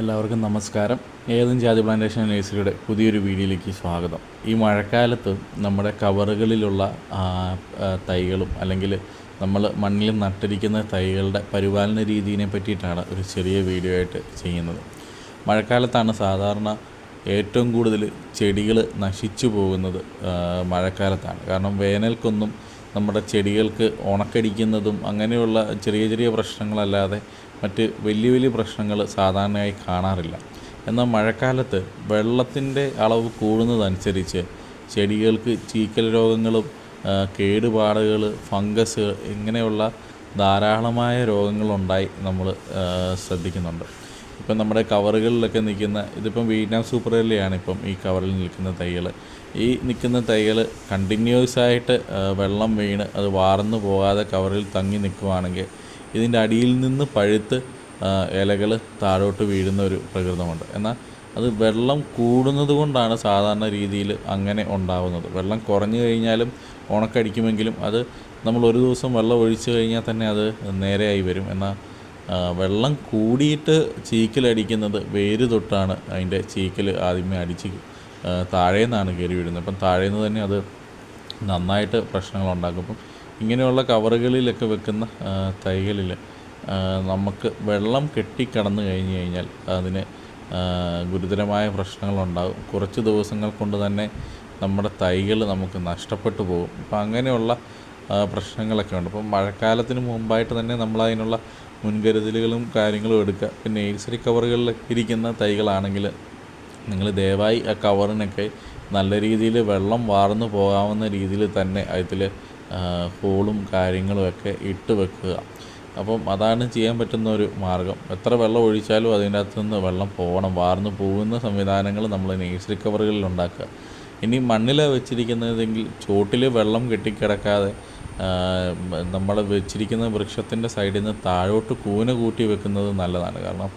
എല്ലാവർക്കും നമസ്കാരം. ഏതും ജാതി പ്ലാന്റേഷൻ നേഴ്സറിയുടെ പുതിയൊരു വീഡിയോയിലേക്ക് സ്വാഗതം. ഈ മഴക്കാലത്ത് നമ്മുടെ കവറുകളിലുള്ള തൈകളും അല്ലെങ്കിൽ നമ്മൾ മണ്ണിൽ നട്ടിരിക്കുന്ന തൈകളുടെ പരിപാലന രീതിയെ പറ്റിയിട്ടാണ് ഒരു ചെറിയ വീഡിയോ ആയിട്ട് ചെയ്യുന്നത്. മഴക്കാലത്താണ് സാധാരണ ഏറ്റവും കൂടുതൽ ചെടികൾ നശിച്ചു പോകുന്നത് മഴക്കാലത്താണ്. കാരണം വേനൽക്കൊന്നും നമ്മുടെ ചെടികൾക്ക് ഉണക്കടിക്കുന്നതും അങ്ങനെയുള്ള ചെറിയ ചെറിയ പ്രശ്നങ്ങളല്ലാതെ മറ്റ് വലിയ വലിയ പ്രശ്നങ്ങൾ സാധാരണയായി കാണാറില്ല. എന്നാൽ മഴക്കാലത്ത് വെള്ളത്തിന്റെ അളവ് കൂടുന്നതനുസരിച്ച് ചെടികൾക്ക് ചീക്കൽ രോഗങ്ങളും കേടുപാടുകൾ ഫംഗസ് ഇങ്ങനെയുള്ള ധാരാളമായ രോഗങ്ങളുണ്ടായി നമ്മൾ ശ്രദ്ധിക്കുന്നുണ്ട്. ഇപ്പം നമ്മുടെ കവറുകളിലൊക്കെ നിൽക്കുന്ന ഇതിപ്പം വിയറ്റ്നാം സൂപ്പർ എല്ലിയാണ് ഇപ്പം ഈ കവറിൽ നിൽക്കുന്ന തൈകൾ. ഈ നിൽക്കുന്ന തൈകൾ കണ്ടിന്യൂസ് ആയിട്ട് വെള്ളം വീണ് അത് വാർന്നു പോകാതെ കവറിൽ തങ്ങി നിൽക്കുവാണെങ്കിൽ ഇതിന്റെ അടിയിൽ നിന്ന് പഴുത്ത് ഇലകൾ താഴോട്ട് വീഴുന്ന ഒരു പ്രകൃതമുണ്ട്. എന്നാൽ അത് വെള്ളം കൂടുന്നത് കൊണ്ടാണ് സാധാരണ രീതിയിൽ അങ്ങനെ ഉണ്ടാകുന്നത് വെള്ളം കുറഞ്ഞു കഴിഞ്ഞാലും ഉണക്കടിക്കുമെങ്കിലും അത് നമ്മൾ ഒരു ദിവസം വെള്ളം ഒഴിച്ചു കഴിഞ്ഞാൽ തന്നെ അത് നേരെയായി വരും. എന്നാൽ വെള്ളം കൂടിയിട്ട് ചീക്കലടിക്കുന്നത് വേര് തൊട്ടാണ് അതിന്റെ ചീക്കൽ ആദ്യമേ അടിച്ച് താഴേന്നാണ് താഴെ കയറി വീഴുന്നത്. അപ്പം താഴേന്ന് തന്നെ അത് നന്നായിട്ട് പ്രശ്നങ്ങളുണ്ടാക്കും അപ്പം ഇങ്ങനെയുള്ള കവറുകളിലൊക്കെ വെക്കുന്ന തൈകളിൽ നമുക്ക് വെള്ളം കെട്ടിക്കടന്നു കഴിഞ്ഞു കഴിഞ്ഞാൽ അതിന് ഗുരുതരമായ പ്രശ്നങ്ങളുണ്ടാകും കുറച്ച് ദിവസങ്ങൾ കൊണ്ട് തന്നെ നമ്മുടെ തൈകൾ നമുക്ക് നഷ്ടപ്പെട്ടു പോകും. അപ്പം അങ്ങനെയുള്ള പ്രശ്നങ്ങളൊക്കെ ഉണ്ട്. അപ്പം മഴക്കാലത്തിന് മുമ്പായിട്ട് തന്നെ നമ്മൾ അതിനുള്ള മുൻകരുതലുകളും കാര്യങ്ങളും എടുക്കുക. പിന്നെ നേഴ്സറി കവറുകളിൽ ഇരിക്കുന്ന തൈകളാണെങ്കിൽ നിങ്ങൾ ദയവായി ആ കവറിനൊക്കെ നല്ല രീതിയിൽ വെള്ളം വാർന്നു പോകാവുന്ന രീതിയിൽ തന്നെ അതിൽ ഹോളും കാര്യങ്ങളുമൊക്കെ ഇട്ട് വെക്കുക. അപ്പം അതാണ് ചെയ്യാൻ പറ്റുന്ന ഒരു മാർഗം. എത്ര വെള്ളം ഒഴിച്ചാലും അതിന്റെ അകത്ത് നിന്ന് വെള്ളം പോകണം. വാർന്നു പോകുന്ന സംവിധാനങ്ങൾ നമ്മൾ നേഴ്സറി കവറുകളിൽ ഉണ്ടാക്കുക. ഇനി മണ്ണിൽ വെച്ചിരിക്കുന്നതെങ്കിൽ ചോട്ടിൽ വെള്ളം കെട്ടിക്കിടക്കാതെ നമ്മൾ വെച്ചിരിക്കുന്ന വൃക്ഷത്തിന്റെ സൈഡിൽ നിന്ന് താഴോട്ട് കൂന കൂട്ടി വെക്കുന്നത് നല്ലതാണ്. കാരണം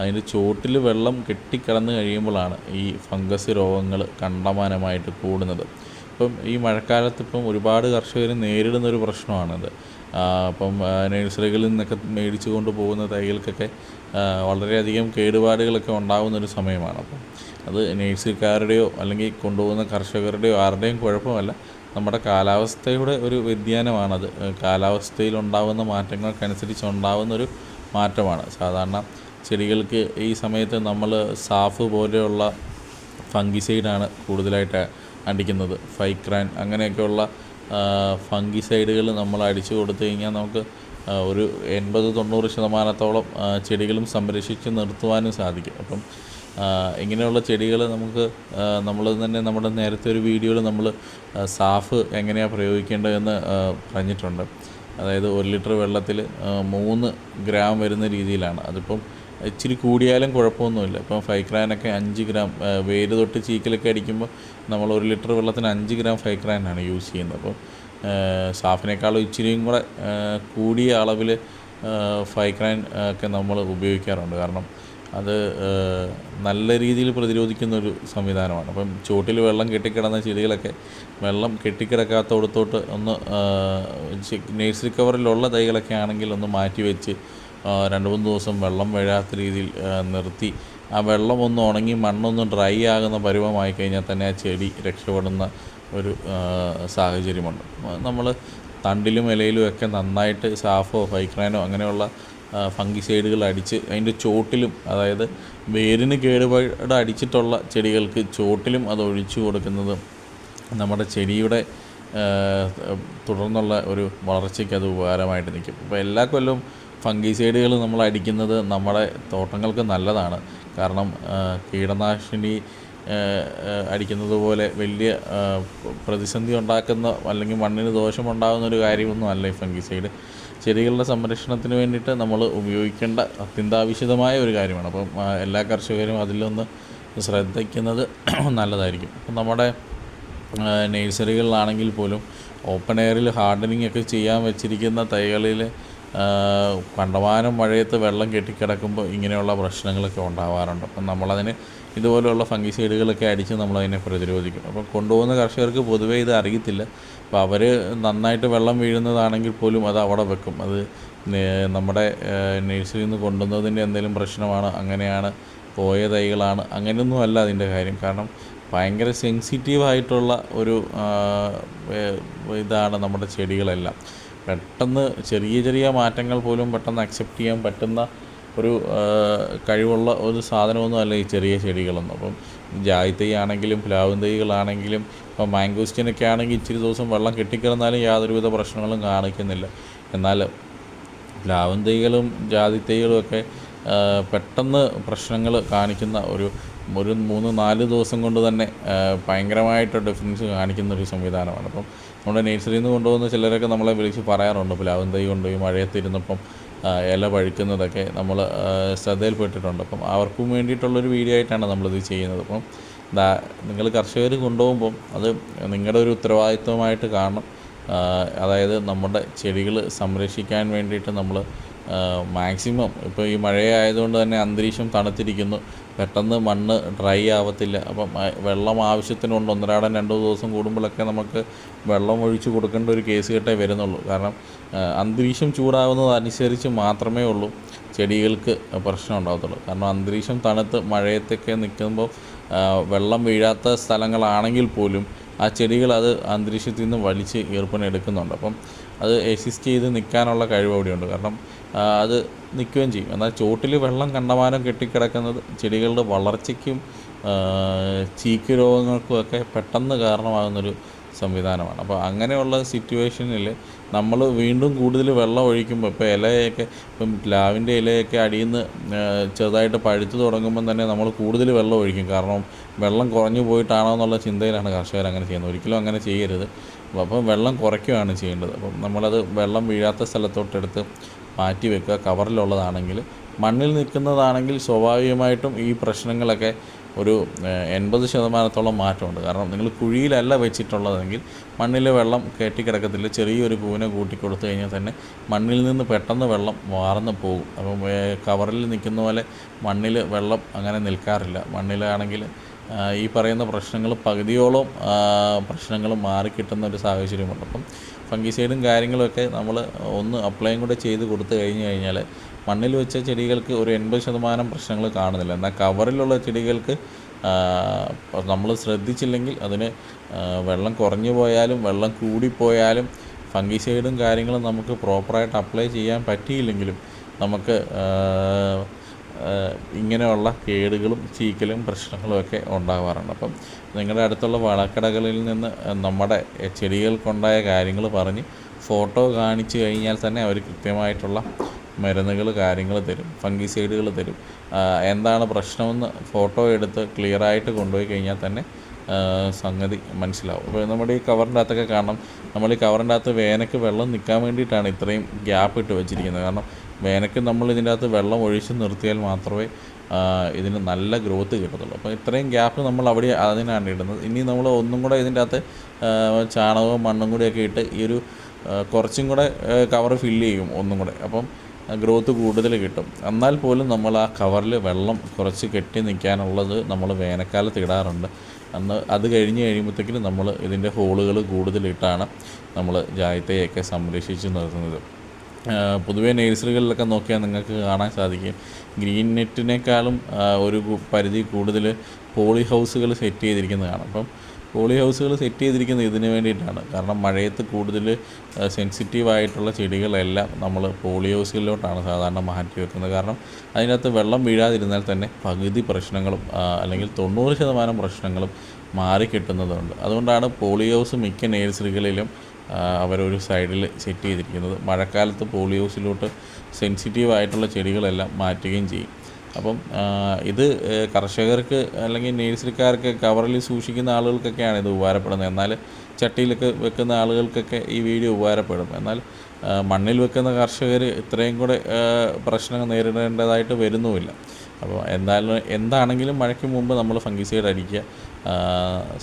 അതിന്റെ ചോട്ടിൽ വെള്ളം കെട്ടിക്കിടന്ന് കഴിയുമ്പോഴാണ് ഈ ഫംഗസ് രോഗങ്ങൾ കണ്ടമാനമായിട്ട് കൂടുന്നത്. ഇപ്പം ഈ മഴക്കാലത്ത് ഇപ്പം ഒരുപാട് കർഷകർ നേരിടുന്ന ഒരു പ്രശ്നമാണിത് അപ്പം നഴ്സറികളിൽ നിന്നൊക്കെ മേടിച്ചു കൊണ്ട് പോകുന്ന തൈകൾക്കൊക്കെ വളരെയധികം കേടുപാടുകളൊക്കെ ഉണ്ടാകുന്ന ഒരു സമയമാണ്. അപ്പം അത് നേഴ്സറിക്കാരുടെയോ അല്ലെങ്കിൽ കൊണ്ടുപോകുന്ന കർഷകരുടെയോ ആരുടെയും കുഴപ്പമല്ല. നമ്മുടെ കാലാവസ്ഥയുടെ ഒരു വ്യതിയാനമാണത്. കാലാവസ്ഥയിൽ ഉണ്ടാകുന്ന മാറ്റങ്ങൾക്കനുസരിച്ച് ഉണ്ടാകുന്ന ഒരു മാറ്റമാണ്. സാധാരണ ചെടികൾക്ക് ഈ സമയത്ത് നമ്മൾ സാഫ് പോലെയുള്ള ഫംഗിസൈഡാണ് കൂടുതലായിട്ട് അടിക്കുന്നത്. ഫൈക്രാൻ അങ്ങനെയൊക്കെയുള്ള ഫംഗിസൈഡുകൾ നമ്മൾ അടിച്ചു കൊടുത്തു കഴിഞ്ഞാൽ നമുക്ക് ഒരു എൺപത് തൊണ്ണൂറ് ശതമാനത്തോളം ചെടികളും സംരക്ഷിച്ച് നിർത്തുവാനും സാധിക്കും. അപ്പം ഇങ്ങനെയുള്ള ചെടികൾ നമുക്ക് നമ്മൾ തന്നെ നമ്മുടെ നേരത്തെ ഒരു വീഡിയോയിൽ നമ്മൾ സാഫ് എങ്ങനെയാണ് പ്രയോഗിക്കേണ്ടതെന്ന് പറഞ്ഞിട്ടുണ്ട്. അതായത് ഒരു ലിറ്റർ വെള്ളത്തിൽ മൂന്ന് ഗ്രാം വരുന്ന രീതിയിലാണ്. അതിപ്പം ഇച്ചിരി കൂടിയാലും കുഴപ്പമൊന്നുമില്ല. ഇപ്പം ഫൈക്രാനൊക്കെ അഞ്ച് ഗ്രാം വേര് തൊട്ട് ചീക്കലൊക്കെ അടിക്കുമ്പോൾ നമ്മൾ ഒരു ലിറ്റർ വെള്ളത്തിന് അഞ്ച് ഗ്രാം ഫൈക്രാനാണ് യൂസ് ചെയ്യുന്നത്. അപ്പോൾ സാഫിനേക്കാളും ഇച്ചിരിയും കൂടെ കൂടിയ അളവിൽ ഫൈക്രാൻ ഒക്കെ നമ്മൾ ഉപയോഗിക്കാറുണ്ട്. കാരണം അത് നല്ല രീതിയിൽ പ്രതിരോധിക്കുന്ന ഒരു സംവിധാനമാണ്. അപ്പം ചുവട്ടിൽ വെള്ളം കെട്ടിക്കിടന്ന ചെടികളൊക്കെ വെള്ളം കെട്ടിക്കിടക്കാത്തടത്തോട്ട് ഒന്ന് നേഴ്സറി കവറിലുള്ള തൈകളൊക്കെ ആണെങ്കിൽ ഒന്ന് മാറ്റി വെച്ച് രണ്ട് മൂന്ന് ദിവസം വെള്ളം വീഴാത്ത രീതിയിൽ നിർത്തി. ആ വെള്ളം ഒന്ന് ഉണങ്ങി മണ്ണൊന്ന് ഡ്രൈ ആകുന്ന പരുവമായി കഴിഞ്ഞാൽ തന്നെ ആ ചെടി രക്ഷപ്പെടുന്ന ഒരു സാഹചര്യമുണ്ട്. നമ്മൾ തണ്ടിലും ഇലയിലും ഒക്കെ നന്നായിട്ട് സാഫോ ഫൈക്രാനോ അങ്ങനെയുള്ള ഫംഗിസൈഡുകൾ അടിച്ച് അതിന്റെ ചോട്ടിലും അതായത് വേരിന് കേടുപാട് അടിച്ചിട്ടുള്ള ചെടികൾക്ക് ചോട്ടിലും അത് ഒഴിച്ചു കൊടുക്കുന്നത് നമ്മുടെ ചെടിയുടെ തുടർന്നുള്ള ഒരു വളർച്ചയ്ക്ക് അത് ഉപകാരമായിട്ട് നിൽക്കും. അപ്പോൾ എല്ലാ കൊല്ലവും ഫംഗിസൈഡുകൾ നമ്മൾ അടിക്കുന്നത് നമ്മുടെ തോട്ടങ്ങൾക്ക് നല്ലതാണ്. കാരണം കീടനാശിനി അടിക്കുന്നത് പോലെ വലിയ പ്രതിസന്ധി ഉണ്ടാക്കുന്ന അല്ലെങ്കിൽ മണ്ണിന് ദോഷമുണ്ടാകുന്ന ഒരു കാര്യമൊന്നും അല്ല ഈ ഫംഗിസൈഡ്. ചെടികളുടെ സംരക്ഷണത്തിന് വേണ്ടിയിട്ട് നമ്മൾ ഉപയോഗിക്കേണ്ട അത്യന്താപേക്ഷിതമായ ഒരു കാര്യമാണ്. അപ്പം എല്ലാ കർഷകരും അതിലൊന്ന് ശ്രദ്ധിക്കുന്നത് നല്ലതായിരിക്കും. അപ്പം നമ്മുടെ നേഴ്സറികളിലാണെങ്കിൽ പോലും ഓപ്പൺ എയറിൽ ഹാർഡനിങ് ഒക്കെ ചെയ്യാൻ വെച്ചിരിക്കുന്ന തൈകളിൽ കണ്ടമാനം മഴയത്ത് വെള്ളം കെട്ടിക്കിടക്കുമ്പോൾ ഇങ്ങനെയുള്ള പ്രശ്നങ്ങളൊക്കെ ഉണ്ടാവാറുണ്ട്. അപ്പം നമ്മളതിന് ഇതുപോലെയുള്ള ഫംഗിസൈഡുകളൊക്കെ അടിച്ച് നമ്മളതിനെ പ്രതിരോധിക്കും. അപ്പോൾ കൊണ്ടുപോകുന്ന കർഷകർക്ക് പൊതുവേ ഇത് അറിയത്തില്ല. അപ്പോൾ അവർ നന്നായിട്ട് വെള്ളം വീഴുന്നതാണെങ്കിൽ പോലും അത് അവിടെ വെക്കും. അത് നമ്മുടെ നഴ്സറിയിൽ നിന്ന് കൊണ്ടുവന്നതിന്റെ എന്തെങ്കിലും പ്രശ്നമാണ് അങ്ങനെയാണ് പോയ തൈകളാണ് അങ്ങനെയൊന്നും അല്ല അതിന്റെ കാര്യം. കാരണം ഭയങ്കര സെൻസിറ്റീവായിട്ടുള്ള ഒരു ഇതാണ് നമ്മുടെ ചെടികളെല്ലാം. പെട്ടെന്ന് ചെറിയ ചെറിയ മാറ്റങ്ങൾ പോലും പെട്ടെന്ന് അക്സെപ്റ്റ് ചെയ്യാൻ പറ്റുന്ന ഒരു കഴിവുള്ള ഒരു സാധനമൊന്നും അല്ല ഈ ചെറിയ ചെടികളൊന്നും. അപ്പം ജായ് തൈ ആണെങ്കിലും പ്ലാവും തൈകളാണെങ്കിലും ഇപ്പം മാംഗോസ്റ്റിനൊക്കെ ആണെങ്കിൽ ഇച്ചിരി ദിവസം വെള്ളം കെട്ടിക്കിടന്നാലും യാതൊരുവിധ പ്രശ്നങ്ങളും കാണിക്കുന്നില്ല. എന്നാൽ പ്ലാവും തൈകളും ജാതി തൈകളും ഒക്കെ പെട്ടെന്ന് പ്രശ്നങ്ങൾ കാണിക്കുന്ന ഒരു ഒരു മൂന്ന് നാല് ദിവസം കൊണ്ട് തന്നെ ഭയങ്കരമായിട്ട് ഡിഫറൻസ് കാണിക്കുന്ന ഒരു സംവിധാനമാണ്. അപ്പം നമ്മുടെ നേഴ്സറിയിൽ നിന്ന് കൊണ്ടുപോകുന്ന ചിലരൊക്കെ നമ്മളെ വിളിച്ച് പറയാറുണ്ട് പ്ലാവും തൈ കൊണ്ടുപോയി മഴയത്തിരുന്നപ്പം ഇല പഴിക്കുന്നതൊക്കെ നമ്മൾ ശ്രദ്ധയിൽപ്പെട്ടിട്ടുണ്ട്. അപ്പം അവർക്കും വേണ്ടിയിട്ടുള്ളൊരു വീഡിയോ ആയിട്ടാണ് നമ്മളിത് ചെയ്യുന്നത്. അപ്പം നിങ്ങൾ കർഷകർ കൊണ്ടുപോകുമ്പം അത് നിങ്ങളുടെ ഒരു ഉത്തരവാദിത്വമായിട്ട് കാണണം. അതായത് നമ്മുടെ ചെടികൾ സംരക്ഷിക്കാൻ വേണ്ടിയിട്ട് നമ്മൾ മാക്സിമം. ഇപ്പോൾ ഈ മഴയായതുകൊണ്ട് തന്നെ അന്തരീക്ഷം തണുത്തിരിക്കുന്നു. പെട്ടെന്ന് മണ്ണ് ഡ്രൈ ആവത്തില്ല. അപ്പം വെള്ളം ആവശ്യത്തിനുണ്ട്. ഒന്നരാടം രണ്ടോ ദിവസം കൂടുമ്പോഴൊക്കെ നമുക്ക് വെള്ളം ഒഴിച്ച് കൊടുക്കേണ്ട ഒരു കേസ് കെട്ടേ വരുന്നുള്ളൂ. കാരണം അന്തരീക്ഷം ചൂടാവുന്നതനുസരിച്ച് മാത്രമേ ഉള്ളൂ ചെടികൾക്ക് പ്രശ്നം ഉണ്ടാകത്തുള്ളൂ കാരണം അന്തരീക്ഷം തണുത്ത് മഴയത്തൊക്കെ നിൽക്കുമ്പോൾ വെള്ളം വീഴാത്ത സ്ഥലങ്ങളാണെങ്കിൽ പോലും ആ ചെടികൾ അത് അന്തരീക്ഷത്തിൽ നിന്ന് വലിച്ച് ഈർപ്പനെടുക്കുന്നുണ്ട് അപ്പം അത് എക്സിസ്റ്റ് ചെയ്ത് നിൽക്കാനുള്ള കഴിവ് അവിടെയുണ്ട്. കാരണം അത് നിൽക്കുകയും ചെയ്യും. എന്നാൽ ചോട്ടിൽ വെള്ളം കണ്ടമാനം കെട്ടിക്കിടക്കുന്നത് ചെടികളുടെ വളർച്ചയ്ക്കും ചീക്ക് രോഗങ്ങൾക്കുമൊക്കെ പെട്ടെന്ന് കാരണമാകുന്നൊരു സംവിധാനമാണ്. അപ്പോൾ അങ്ങനെയുള്ള സിറ്റുവേഷനിൽ നമ്മൾ വീണ്ടും കൂടുതൽ വെള്ളം ഒഴിക്കുമ്പോൾ ഇപ്പോൾ ഇലയൊക്കെ ഇപ്പം പ്ലാവിന്റെ ഇലയൊക്കെ അടിയിൽ നിന്ന് ചെറുതായിട്ട് പഴുത്ത് തുടങ്ങുമ്പം തന്നെ നമ്മൾ കൂടുതൽ വെള്ളം ഒഴിക്കും. കാരണം വെള്ളം കുറഞ്ഞു പോയിട്ടാണോ എന്നുള്ള ചിന്തയിലാണ് കർഷകർ അങ്ങനെ ചെയ്യുന്നത്. ഒരിക്കലും അങ്ങനെ ചെയ്യരുത്. അപ്പോൾ അപ്പം വെള്ളം കുറയ്ക്കുകയാണ് ചെയ്യേണ്ടത്. അപ്പം നമ്മളത് വെള്ളം വീഴാത്ത സ്ഥലത്തോട്ടെടുത്ത് മാറ്റി വെക്കുക. കവറിലുള്ളതാണെങ്കിൽ മണ്ണിൽ നിൽക്കുന്നതാണെങ്കിൽ സ്വാഭാവികമായിട്ടും ഈ പ്രശ്നങ്ങളൊക്കെ ഒരു എൺപത് ശതമാനത്തോളം മാറ്റമുണ്ട്. കാരണം നിങ്ങൾ കുഴിയിലല്ല വെച്ചിട്ടുള്ളതെങ്കിൽ മണ്ണിൽ വെള്ളം കെട്ടിക്കിടക്കത്തില്ല ചെറിയൊരു കൂന കൂട്ടി കൊടുത്തു കഴിഞ്ഞാൽ തന്നെ മണ്ണിൽ നിന്ന് പെട്ടെന്ന് വെള്ളം വാർന്ന് പോകും. അപ്പം കവറിൽ നിൽക്കുന്ന പോലെ മണ്ണിൽ വെള്ളം അങ്ങനെ നിൽക്കാറില്ല. മണ്ണിലാണെങ്കിൽ ഈ പറയുന്ന പ്രശ്നങ്ങൾ പകുതിയോളം പ്രശ്നങ്ങൾ മാറിക്കിട്ടുന്ന ഒരു സാഹചര്യമുണ്ട്. അപ്പം ഫംഗിസൈഡും കാര്യങ്ങളൊക്കെ നമ്മൾ ഒന്ന് അപ്ലൈയും കൂടെ ചെയ്ത് കൊടുത്തു കഴിഞ്ഞ് കഴിഞ്ഞാൽ മണ്ണിൽ വെച്ച ചെടികൾക്ക് ഒരു എൺപത് ശതമാനം പ്രശ്നങ്ങൾ കാണുന്നില്ല. എന്നാൽ കവറിലുള്ള ചെടികൾക്ക് നമ്മൾ ശ്രദ്ധിച്ചില്ലെങ്കിൽ അതിന് വെള്ളം കുറഞ്ഞു പോയാലും വെള്ളം കൂടിപ്പോയാലും ഫംഗിസൈഡും കാര്യങ്ങളും നമുക്ക് പ്രോപ്പറായിട്ട് അപ്ലൈ ചെയ്യാൻ പറ്റിയില്ലെങ്കിലും നമുക്ക് ഇങ്ങനെയുള്ള കേടുകളും ചീക്കലും പ്രശ്നങ്ങളും ഒക്കെ ഉണ്ടാവാറുണ്ട്. അപ്പം നിങ്ങളുടെ അടുത്തുള്ള വളക്കടകളിൽ നിന്ന് നമ്മുടെ ചെടികൾക്കുണ്ടായ കാര്യങ്ങൾ പറഞ്ഞ് ഫോട്ടോ കാണിച്ചു കഴിഞ്ഞാൽ തന്നെ അവർ കൃത്യമായിട്ടുള്ള മരുന്നുകൾ കാര്യങ്ങൾ തരും ഫംഗിസൈഡുകൾ തരും. എന്താണ് പ്രശ്നമെന്ന് ഫോട്ടോ എടുത്ത് ക്ലിയറായിട്ട് കൊണ്ടുപോയി കഴിഞ്ഞാൽ തന്നെ സംഗതി മനസ്സിലാവും. അപ്പോൾ നമ്മുടെ ഈ കവറിന്റെ അകത്തൊക്കെ കാണണം. നമ്മൾ ഈ കവറിന്റെ അകത്ത് വേനയ്ക്ക് വെള്ളം നിൽക്കാൻ വേണ്ടിയിട്ടാണ് ഇത്രയും ഗ്യാപ്പ് ഇട്ട് വെച്ചിരിക്കുന്നത്. കാരണം വേനയ്ക്ക് നമ്മൾ ഇതിന്റെ അകത്ത് വെള്ളം ഒഴിച്ച് നിർത്തിയാൽ മാത്രമേ ഇതിന് നല്ല ഗ്രോത്ത് കിട്ടത്തുള്ളൂ. അപ്പോൾ ഇത്രയും ഗ്യാപ്പ് നമ്മൾ അവിടെ അതിനാണ് ഇടുന്നത്. ഇനി നമ്മൾ ഒന്നും കൂടെ ഇതിന്റെ അകത്ത് ചാണകവും മണ്ണും കൂടെയൊക്കെ ഇട്ട് ഈ ഒരു കുറച്ചും കൂടെ കവർ ഫില്ല് ചെയ്യും ഒന്നും കൂടെ. അപ്പം ഗ്രോത്ത് കൂടുതൽ കിട്ടും. എന്നാൽ പോലും നമ്മൾ ആ കവറിൽ വെള്ളം കുറച്ച് കെട്ടി നിൽക്കാനുള്ളത് നമ്മൾ വേനൽക്കാലത്ത് ഇടാറുണ്ട്. അന്ന് അത് കഴിഞ്ഞ് കഴിയുമ്പോഴത്തേക്കിനും നമ്മൾ ഇതിന്റെ ഹോളുകൾ കൂടുതലിട്ടാണ് നമ്മൾ ജായത്തെയൊക്കെ സംരക്ഷിച്ച് നിർത്തുന്നത്. പൊതുവേ നേഴ്സറികളിലൊക്കെ നോക്കിയാൽ നിങ്ങൾക്ക് കാണാൻ സാധിക്കും. ഗ്രീൻ നെറ്റിനേക്കാളും ഒരു പരിധി കൂടുതൽ പോളി ഹൗസുകൾ സെറ്റ് ചെയ്തിരിക്കുന്നത് കാണാം അപ്പം പോളി ഹൗസുകൾ സെറ്റ് ചെയ്തിരിക്കുന്നത് ഇതിന് വേണ്ടിയിട്ടാണ്. കാരണം മഴയത്ത് കൂടുതൽ സെൻസിറ്റീവ് ആയിട്ടുള്ള ചെടികളെല്ലാം നമ്മൾ പോളി ഹൗസുകളിലോട്ടാണ് സാധാരണ മാറ്റി വെക്കുന്നത്. കാരണം അതിനകത്ത് വെള്ളം വീഴാതിരുന്നാൽ തന്നെ പകുതി പ്രശ്നങ്ങളും അല്ലെങ്കിൽ തൊണ്ണൂറ് ശതമാനം പ്രശ്നങ്ങളും മാറിക്കിട്ടുന്നതുണ്ട്. അതുകൊണ്ടാണ് പോളി ഹൗസ് മിക്ക നേഴ്സറികളിലും അവരൊരു സൈഡിൽ സെറ്റ് ചെയ്തിരിക്കുന്നത്. മഴക്കാലത്ത് പോളിയോസിലോട്ട് സെൻസിറ്റീവ് ആയിട്ടുള്ള ചെടികളെല്ലാം മാറ്റുകയും ചെയ്യും. അപ്പം ഇത് കർഷകർക്ക് അല്ലെങ്കിൽ നേഴ്സറിക്കാർക്ക് കവറിൽ സൂക്ഷിക്കുന്ന ആളുകൾക്കൊക്കെയാണ് ഇത് ഉപകാരപ്പെടുന്നത്. എന്നാൽ ചട്ടിയിലൊക്കെ വെക്കുന്ന ആളുകൾക്കൊക്കെ ഈ വീഡിയോ ഉപകാരപ്പെടും. എന്നാൽ മണ്ണിൽ വെക്കുന്ന കർഷകർ ഇത്രയും കൂടെ പ്രശ്നങ്ങൾ നേരിടേണ്ടതായിട്ട് വരുന്നുമില്ല. അപ്പോൾ എന്തായാലും എന്താണെങ്കിലും മഴയ്ക്ക് മുമ്പ് നമ്മൾ ഫംഗിസൈഡ് അടിക്കുക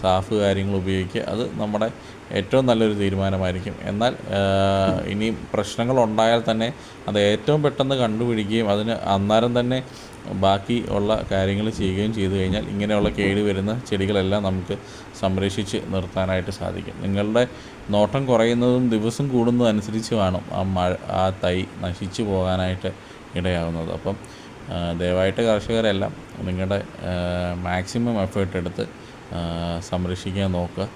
സാഫ് കാര്യങ്ങൾ ഉപയോഗിക്കുക അത് നമ്മുടെ ഏറ്റവും നല്ലൊരു തീരുമാനമായിരിക്കും. എന്നാൽ ഇനി പ്രശ്നങ്ങൾ ഉണ്ടായാൽ തന്നെ അത് ഏറ്റവും പെട്ടെന്ന് കണ്ടുപിടിക്കുകയും അതിന് അന്നേരം തന്നെ ബാക്കി ഉള്ള കാര്യങ്ങൾ ചെയ്യുകയും ചെയ്തു കഴിഞ്ഞാൽ ഇങ്ങനെയുള്ള കേട് വരുന്ന ചെടികളെല്ലാം നമുക്ക് സംരക്ഷിച്ച് നിർത്താനായിട്ട് സാധിക്കും. നിങ്ങളുടെ നോട്ടം കുറയുന്നതും ദിവസം കൂടുന്നതും അനുസരിച്ച് വേണം ആ മഴ ആ തൈ നശിച്ചു പോകാനായിട്ട് ഇടയാവുന്നത്. അപ്പം ദയവായിട്ട് കർഷകരെല്ലാം നിങ്ങളുടെ മാക്സിമം എഫേർട്ട് എടുത്ത് സംരക്ഷിക്കാൻ നോക്കുക.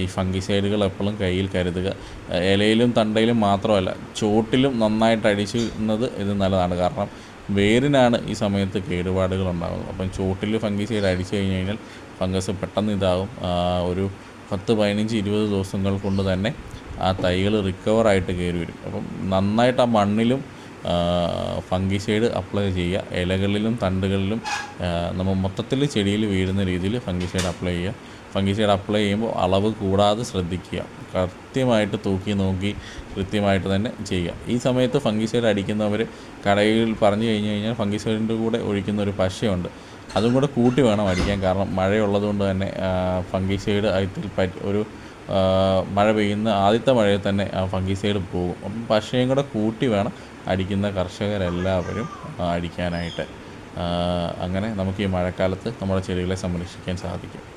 ഈ ഫംഗിസൈഡുകൾ എപ്പോഴും കയ്യിൽ കരുതുക. ഇലയിലും തണ്ടയിലും മാത്രമല്ല ചോട്ടിലും നന്നായിട്ട് അടിച്ചുന്നത് ഇത് നല്ലതാണ്. കാരണം വേരിനാണ് ഈ സമയത്ത് കേടുപാടുകൾ ഉണ്ടാകുന്നത്. അപ്പം ചോട്ടിൽ ഫംഗിസൈഡ് അടിച്ചു കഴിഞ്ഞ് കഴിഞ്ഞാൽ ഫംഗസ് പെട്ടെന്ന് ഇതാകും. ഒരു പത്ത് പതിനഞ്ച് ഇരുപത് ദിവസങ്ങൾ കൊണ്ട് തന്നെ ആ തൈകൾ റിക്കവറായിട്ട് കയറി വരും. അപ്പം നന്നായിട്ട് ആ മണ്ണിലും ഫംഗിസൈഡ് അപ്ലൈ ചെയ്യുക. ഇലകളിലും തണ്ടുകളിലും നമ്മൾ മൊത്തത്തിൽ ചെടിയിൽ വീഴുന്ന രീതിയിൽ ഫംഗിസൈഡ് അപ്ലൈ ചെയ്യുക. ഫംഗിസൈഡ് അപ്ലൈ ചെയ്യുമ്പോൾ അളവ് കൂടാതെ ശ്രദ്ധിക്കുക. കൃത്യമായിട്ട് തൂക്കി നോക്കി കൃത്യമായിട്ട് തന്നെ ചെയ്യുക. ഈ സമയത്ത് ഫംഗിസൈഡ് അടിക്കുന്നവർ കടയിൽ പറഞ്ഞു കഴിഞ്ഞ് കഴിഞ്ഞാൽ ഫംഗിസൈഡിന്റെ കൂടെ ഒഴിക്കുന്ന ഒരു പശയുണ്ട്. അതും കൂടെ കൂട്ടി വേണം അടിക്കാൻ. കാരണം മഴയുള്ളതുകൊണ്ട് തന്നെ ഫംഗിസൈഡ് അതിൽ പറ്റി ഒരു മഴ പെയ്യുന്ന ആദ്യത്തെ മഴയിൽ തന്നെ ആ ഫംഗിസൈഡ് പോകും. അപ്പം പശയും കൂടെ കൂട്ടി വേണം അടിക്കുന്ന കർഷകരെല്ലാവരും അടിക്കാനായിട്ട്. അങ്ങനെ നമുക്ക് ഈ മഴക്കാലത്ത് നമ്മുടെ ചെടികളെ സംരക്ഷിക്കാൻ സാധിക്കും.